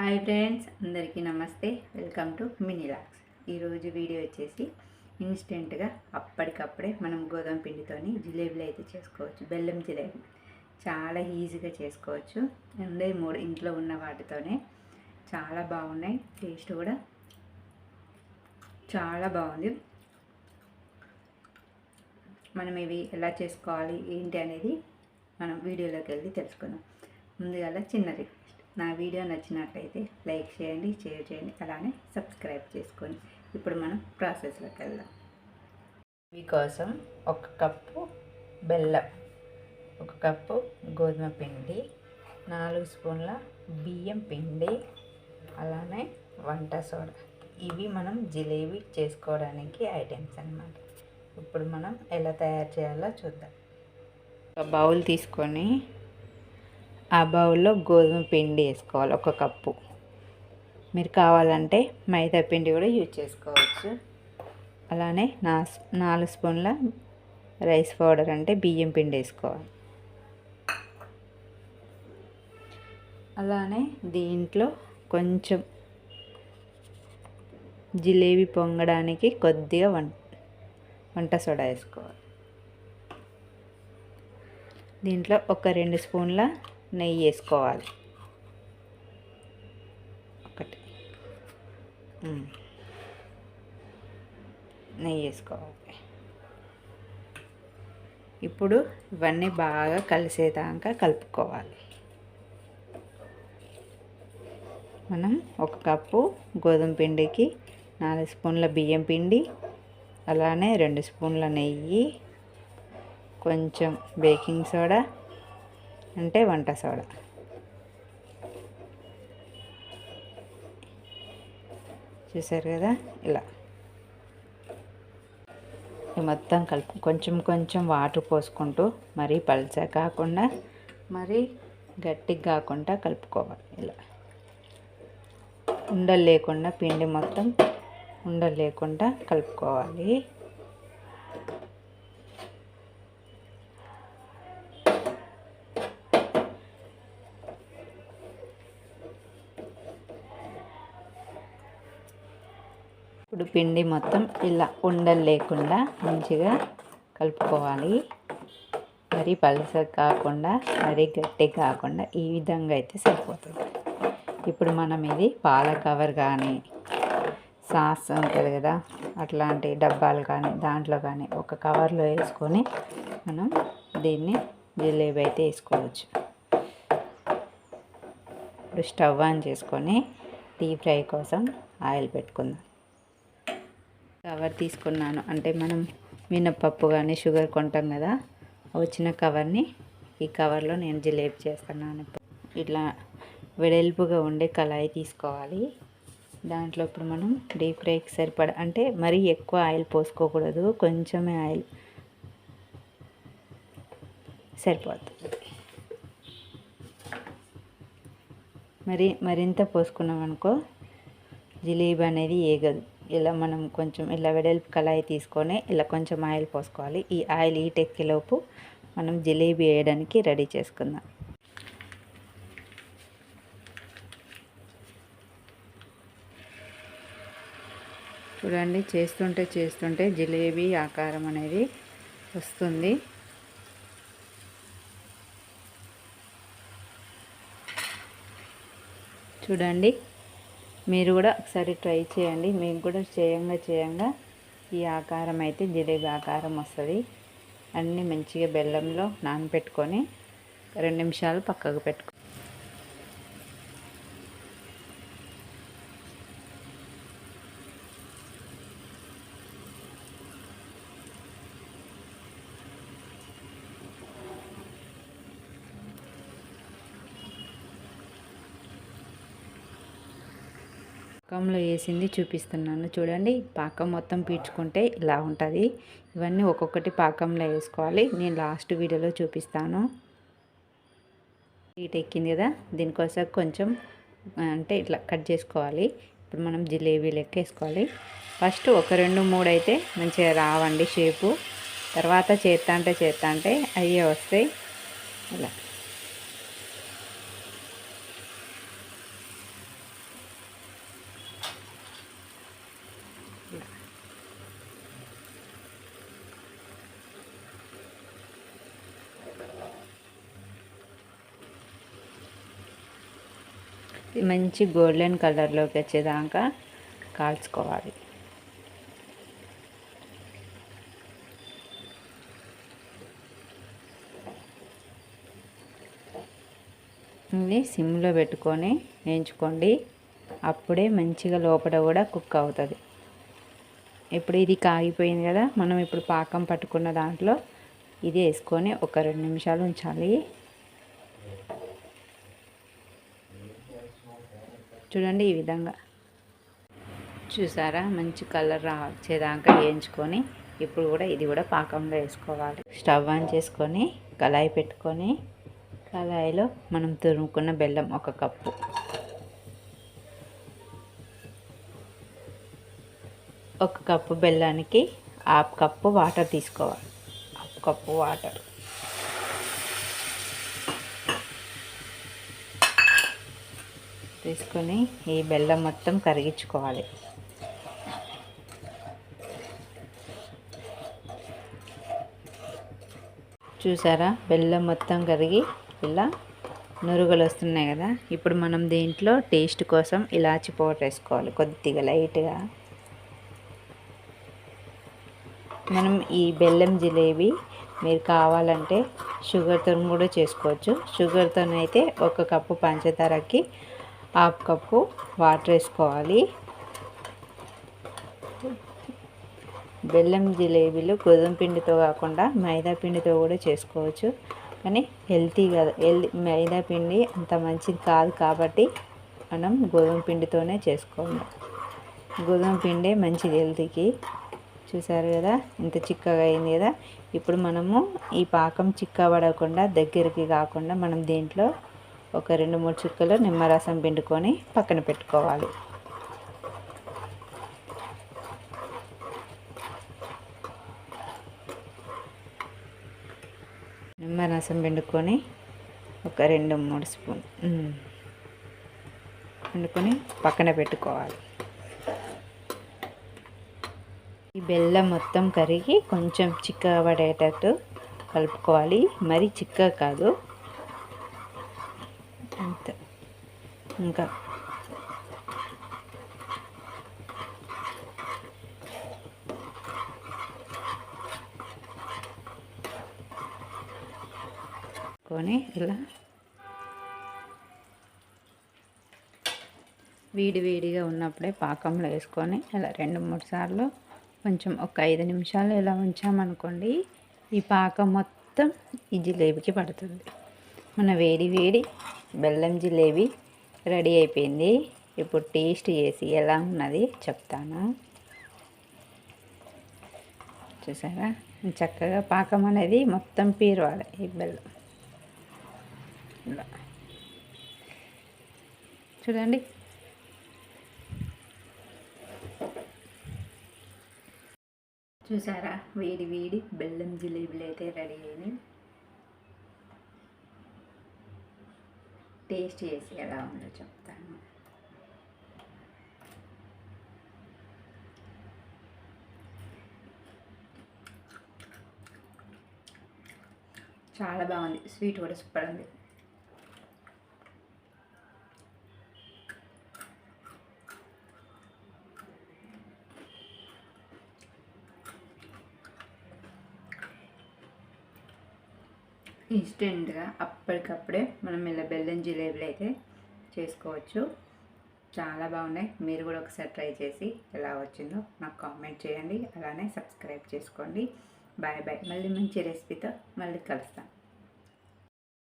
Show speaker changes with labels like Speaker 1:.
Speaker 1: Hi friends అందరికీ నమస్తే. Welcome to మినీలాక్స్. ఈరోజు వీడియో వచ్చేసి ఇన్స్టెంట్గా అప్పటికప్పుడే మనం గోధుమ పిండితోని జిలేబీలు అయితే చేసుకోవచ్చు. బెల్లం జిలేబీ. చాలా ఈజీగా చేసుకోవచ్చు. ఉండే మూడు ఇంట్లో ఉన్న వాటితోనే చాలా బాగున్నాయి. టేస్ట్ కూడా చాలా బాగుంది. మనం ఇవి ఎలా చేసుకోవాలి ఏంటి అనేది మనం వీడియోలోకి వెళ్ళి తెలుసుకుందాం. ముందుగా చిన్న రిక్వెస్ట్ నా వీడియో నచ్చినట్లయితే లైక్ చేయండి షేర్ చేయండి అలానే సబ్స్క్రైబ్ చేసుకోండి ఇప్పుడు మనం ప్రాసెస్లోకి వెళ్దాం. మీకోసం ఒక కప్పు బెల్లం ఒక కప్పు గోధుమ పిండి నాలుగు స్పూన్ల బియ్యం పిండి అలానే వంట సోడా. ఇవి మనం జిలేబీ చేసుకోవడానికి ఐటమ్స్ అన్నమాట. ఇప్పుడు మనం ఎలా తయారు చేయాలో చూద్దాం. ఒక బౌల్ తీసుకొని ఆ బౌల్లో గోధుమ పిండి వేసుకోవాలి ఒక కప్పు. మీరు కావాలంటే మైదా పిండి కూడా యూజ్ చేసుకోవచ్చు. అలానే నా నాలుగు స్పూన్ల రైస్ పౌడర్ అంటే బియ్యం పిండి వేసుకోవాలి. అలానే దీంట్లో కొంచెం జిలేబీ పొంగడానికి కొద్దిగా వంట వంట సోడా వేసుకోవాలి. దీంట్లో ఒక రెండు స్పూన్ల నెయ్యి వేసుకోవాలి. ఒకటి. నెయ్యి వేసుకోవాలి. ఇప్పుడు ఇవన్నీ బాగా కలిసేదాకా కలుపుకోవాలి. మనం ఒక కప్పు గోధుమ పిండికి నాలుగు స్పూన్ల బియ్యం పిండి అలానే రెండు స్పూన్ల నెయ్యి కొంచెం బేకింగ్ సోడా అంటే వంట సోడా. చూసారు కదా? ఇలా. మొత్తం కలుపు కొంచెం కొంచెం వాటర్ పోసుకుంటూ మరీ పల్చ కాకుండా మరీ గట్టిగా కాకుండా కలుపుకోవాలి. ఇలా. ఉండలు లేకుండా పిండి మొత్తం ఉండలు లేకుండా కలుపుకోవాలి. ఇప్పుడు పిండి మొత్తం ఇలా ఉండలు లేకుండా మంచిగా కలుపుకోవాలి. మరీ పలస కాకుండా మరీ గట్టి కాకుండా ఈ విధంగా అయితే సరిపోతుంది. ఇప్పుడు మనం ఇది పాల కవర్ కానీ సాస్ ఉంటుంది కదా అట్లాంటి డబ్బాలు కానీ దాంట్లో కానీ ఒక కవర్లో వేసుకొని మనం దీన్ని జిలేబీ అయితే వేసుకోవచ్చు. ఇప్పుడు స్టవ్ ఆన్ చేసుకొని డీప్ ఫ్రై కోసం ఆయిల్ పెట్టుకుందాం. కవర్ తీసుకున్నాను. అంటే మనం మినప్పప్పు కానీ షుగర్ కొంటాం కదా వచ్చిన కవర్ని ఈ కవర్లో నేను జిలేబీ చేస్తున్నాను ఇట్లా వెడల్పుగా ఉండే కళాయి తీసుకోవాలి. దాంట్లో ఇప్పుడు మనం డీప్ ఫ్రైకి సరిపడ అంటే మరీ ఎక్కువ ఆయిల్ పోసుకోకూడదు కొంచెమే ఆయిల్ సరిపోతుంది. మరి మరింత పోసుకున్నాం అనుకో జిలేబీ అనేది ఏగదు. ఇలా మనం కొంచెం ఇలా వెడల్పు కళాయి తీసుకొని ఇలా కొంచెం ఆయిల్ పోసుకోవాలి. ఈ ఆయిల్ హీట్ ఎక్కేలోపు మనం జిలేబీ వేయడానికి రెడీ చేసుకుందాం. చూడండి చేస్తుంటే చేస్తుంటే జిలేబీ ఆకారం అనేది వస్తుంది. చూడండి మీరు కూడా ఒకసారి ట్రై చేయండి. మీకు కూడా చేయంగా చేయంగా ఈ ఆకారం అయితే జిలేబీ ఆకారం వస్తుంది. అన్నీ మంచిగా బెల్లంలో నానబెట్టుకొని రెండు నిమిషాలు పక్కకు పెట్టుకో పాకంలో వేసింది చూపిస్తున్నాను. చూడండి పాకం మొత్తం పీల్చుకుంటే ఇలా ఉంటుంది. ఇవన్నీ ఒక్కొక్కటి పాకంలో వేసుకోవాలి నేను లాస్ట్ వీడియోలో చూపిస్తాను. హీట్ ఎక్కింది కదా దీనికోసం కొంచెం అంటే ఇట్లా కట్ చేసుకోవాలి. ఇప్పుడు మనం జిలేబీ లెక్క వేసుకోవాలి. ఫస్ట్ ఒక రెండు మూడు అయితే మంచిగా రావండి షేపు. తర్వాత చేస్తా అంటే చేస్తా అంటే అయ్యే వస్తాయి. ఇలా. మంచి గోల్డెన్ కలర్లోకి వచ్చేదాకా కాల్చుకోవాలి. ఇది సిమ్లో పెట్టుకొని వేయించుకోండి. అప్పుడే మంచిగా లోపల కూడా కుక్ అవుతుంది. ఇప్పుడు ఇది కాగిపోయింది కదా మనం ఇప్పుడు పాకం పట్టుకున్న దాంట్లో ఇది వేసుకొని ఒక రెండు నిమిషాలు ఉంచాలి. చూడండి ఈ విధంగా. చూసారా? మంచి కలర్ వచ్చేదాకా వేయించుకొని ఇప్పుడు కూడా ఇది కూడా పాకంలో వేసుకోవాలి. స్టవ్ ఆన్ చేసుకొని కళాయి పెట్టుకొని కళాయిలో మనం తురుముకున్న బెల్లం ఒక కప్పు. ఒక కప్పు బెల్లానికి హాఫ్ కప్పు వాటర్ తీసుకోవాలి. Half cup water. తీసుకొని ఈ బెల్లం మొత్తం కరిగించుకోవాలి. చూసారా? బెల్లం మొత్తం కరిగి ఇలా నురుగులు వస్తున్నాయి కదా? ఇప్పుడు మనం దీంట్లో టేస్ట్ కోసం ఇలాచి పౌడర్ వేసుకోవాలి కొద్దిగా లైట్గా. మనం ఈ బెల్లం జిలేబీ మీరు కావాలంటే షుగర్తో కూడా చేసుకోవచ్చు. షుగర్తోనైతే ఒక కప్పు పంచదారకి హాఫ్ కప్పు వాటర్ వేసుకోవాలి. బెల్లం జిలేబీలు గోధుమ పిండితో కాకుండా మైదా పిండితో కూడా చేసుకోవచ్చు. కానీ హెల్తీ కదా హెల్తీ మైదా పిండి అంత మంచిది కాదు కాబట్టి మనం గోధుమ పిండితోనే చేసుకోవాలి గోధుమ పిండే మంచిది హెల్తీకి. చూసారు కదా ఇంత చిక్కగా అయింది కదా. ఇప్పుడు మనము ఈ పాకం చిక్క పడకుండా దగ్గరికి కాకుండా మనం దీంట్లో ఒక రెండు మూడు చుక్కలు నిమ్మరసం పిండుకొని పక్కన పెట్టుకోవాలి. నిమ్మరసం పిండుకొని ఒక రెండు మూడు స్పూన్ పిండుకొని పక్కన పెట్టుకోవాలి. ఈ బెల్లం మొత్తం కరిగి కొంచెం చిక్కగా పడేటట్టు కలుపుకోవాలి. మరీ చిక్క కాదు అంత. ఇంకా. కొని ఇలా. వేడి వేడిగా ఉన్నప్పుడే పాకంలో వేసుకొని ఇలా రెండు మూడు సార్లు కొంచెం ఒక ఐదు నిమిషాలు ఇలా ఉంచామనుకోండి ఈ పాకం మొత్తం ఈ జిలేబీకి పడుతుంది. మన వేడి వేడి బెల్లం జిలేబీ రెడీ అయిపోయింది. ఇప్పుడు టేస్ట్ చేసి ఎలా ఉన్నది చెప్తాను? చూసారా? చక్కగా పాకం అనేది మొత్తం పీరవాలి ఈ బెల్లం. ఇలా చూడండి. చూసారా? వేడి వేడి బెల్లం జిలేబీలు అయితే రెడీ అయినాయి. టేస్ట్ చేసి ఎలా ఉందో చెప్తాను. చాలా బాగుంది. స్వీట్ కూడా సూపర్ ఉంది. ఇన్స్టెంట్గా అప్పటికప్పుడే మనం ఇలా బెల్లం జిలేబీలు అయితే చేసుకోవచ్చు. చాలా బాగున్నాయి. మీరు కూడా ఒకసారి ట్రై చేసి ఎలా వచ్చిందో నాకు కామెంట్ చేయండి. అలానే సబ్స్క్రైబ్ చేసుకోండి. Bye bye. మళ్ళీ మంచి రెసిపీతో మళ్ళీ కలుస్తాను